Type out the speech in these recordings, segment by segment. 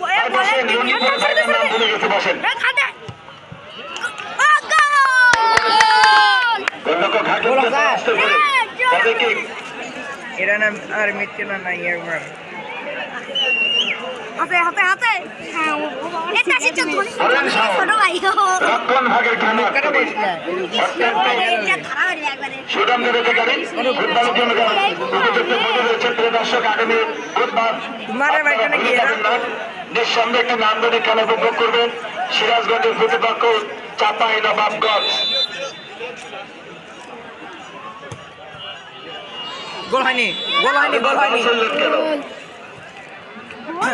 হয় নাম তবে কি এরা না আর মিথ্যে না নাই একবার। হাতে হাতে হাতে হ্যাঁ এটা সে সাহস। ছোট ভাই ভাগের কেন জন্য উপযুক্ত দর্শক আগামী বুধবার? নিঃসন্দেহে একটি নান্দনিক খেলা উপভোগ করবেন। সিরাজগঞ্জের প্রতিপক্ষ চাপাই নবাবগঞ্জ। গোল হয়নি গোল হয়নি গোল হয়নি।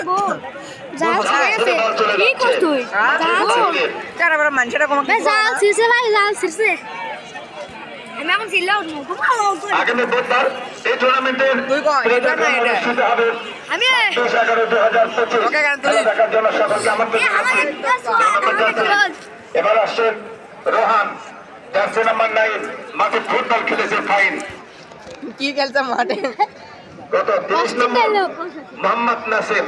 চললেন কেন? যা কি করছ তুই? হ্যাঁ? যা ছিড়ছে চার এবার বে যা ছিড়ছে ভাই যা ছিড়ছে আমি এখন ছিড়লেও ঘুমাবো আগামী বুধবার এই টুর্নামেন্টের তুই কয়, এটা? না এটা? আমি ওকে, কেন। এবার আসছেন রোহান জার্সি নাম্বার নাইন মাঠে ফুটবল খেলেছে ফাইন। কি খেলছে মাঠে? গত তিরিশ নম্বর মোহাম্মদ নাসিম।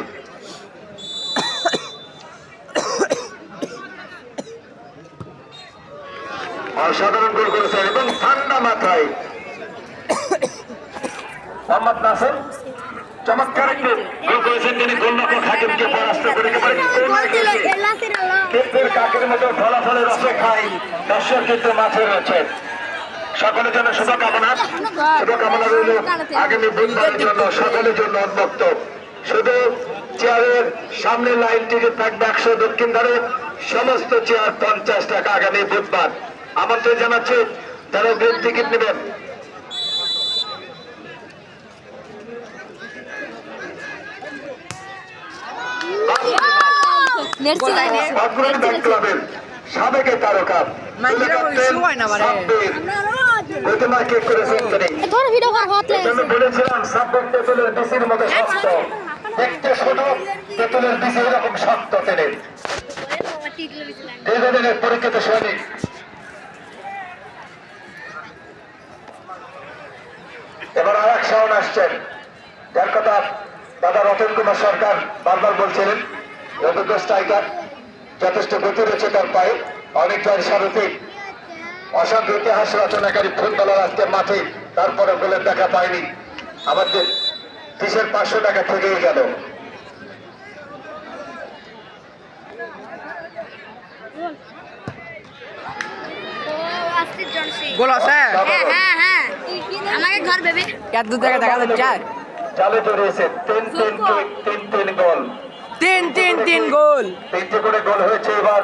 অসাধারণ গোল করেছেন এবং ঠান্ডা মাথায়। মোহাম্মদ নাসিম চমৎকার একটি গোল করেছেন তিনি। গোলরক্ষক হাকিমকে পরাস্ত করে। ক্ষেত্রের কাকের মতো ফলাফলের অপেক্ষায় দর্শক কিন্তু মাঠে রয়েছে। সকলের জন্য শুভকামনা। শুভকামনা রইল আগামী বুধবারের জন্য। সকলের জন্য উন্মুক্ত। শুধু চেয়ারের সামনে লাইন টিকিট থাকবে একশো দক্ষিণ ধারে। সমস্ত চেয়ার পঞ্চাশ টাকা আগামী বুধবার। আমন্ত্রণ জানাচ্ছি যারা গ্রিন টিকিট নেবেন। সাবেক তারকা হয় বলেছিলাম সাব্বির তেঁতুলের বিচির মতো শক্ত। দেখতে ছোট তেঁতুলের বিচি এরকম শক্ত দীর্ঘদিনের পরীক্ষিত সৈনিক। এবার আর এক শাওন আসছেন যার কথা দাদা রতন কুমার সরকার বারবার বলছিলেন অভিজ্ঞ স্ট্রাইকার যথেষ্ট গতি রয়েছে তার পায়ে। অনেকটাই সারথিক অসাধ্য ইতিহাস রচনাকারী ফুটবলার আজকে মাঠে তারপরে গোলের দেখা পায়নি। আমাদের দেশের পাঁচশো টাকা থেকেই গেল। গোল আছে আমাকে ঘর বেবে। এত দূর থেকে দেখা যাচ্ছে আর? জালে জড়িয়েছে তিন তিন তিন তিন তিন গোল। তিন তিন তিন গোল। তিনটে করে গোল হয়েছে এবার।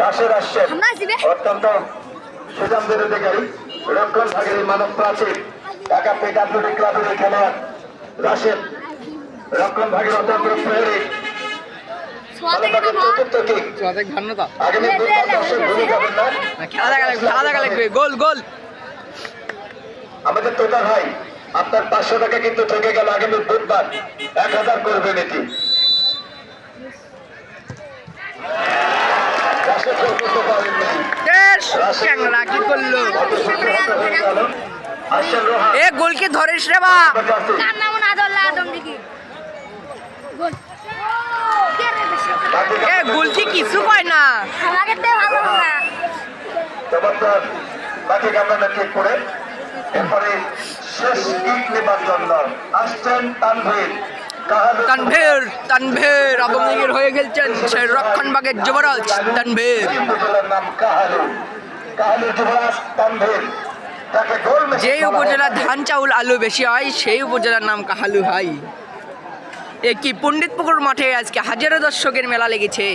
রাশের আসছেন। অত্যন্ত সুজামদের অধিকারী। রক্ষণ ভাগের মানব প্রাচীর ঢাকা পেটাপুরি ক্লাবের খেলোয়াড় রাশেদ। রক্ষণ ভাগের অত্যন্ত প্রহরী। সোয়াতে ভাগের কেন চতুর্থ কিক। অনেক ধন্যবাদ আগামী বুধবার দর্শক ভুলে যাবেন না না, খেলা দেখা লাগবে খেলা দেখা লাগবে। গোল গোল। আমাদের তোতা ভাই আপনার পাঁচশো টাকা কিন্তু থেকে গেল আগামী বুধবার এক হাজার করবেন এটি রাশেদ গোল করতে পারেননি। বেশ চ্যাংলা কি করল কত সুন্দর হাতে গেল। আসছেন রোহান এ গোলকে ধরিস রে বা গোলকি কিছু কয় না। আমাকে তে ভালো না। চমৎকার বাকি ঠিক করে এরপরে শেষ কিক নেবার জন্য আসছেন তানভীর। তানভীর তানভীর আবঙ্গের হয়ে খেলছেন সেই রক্ষণবাগের যুবরাজ তানভীর। যেই উপজেলা ধান চাউল আলু বেশি হয় সেই উপজেলার নাম কাহালু ভাই। এ কি পণ্ডিতপুকুর মাঠে আজকে হাজারো দর্শকের মেলা লেগেছে।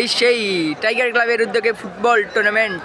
এই সেই টাইগার ক্লাবের উদ্যোগে ফুটবল টুর্নামেন্ট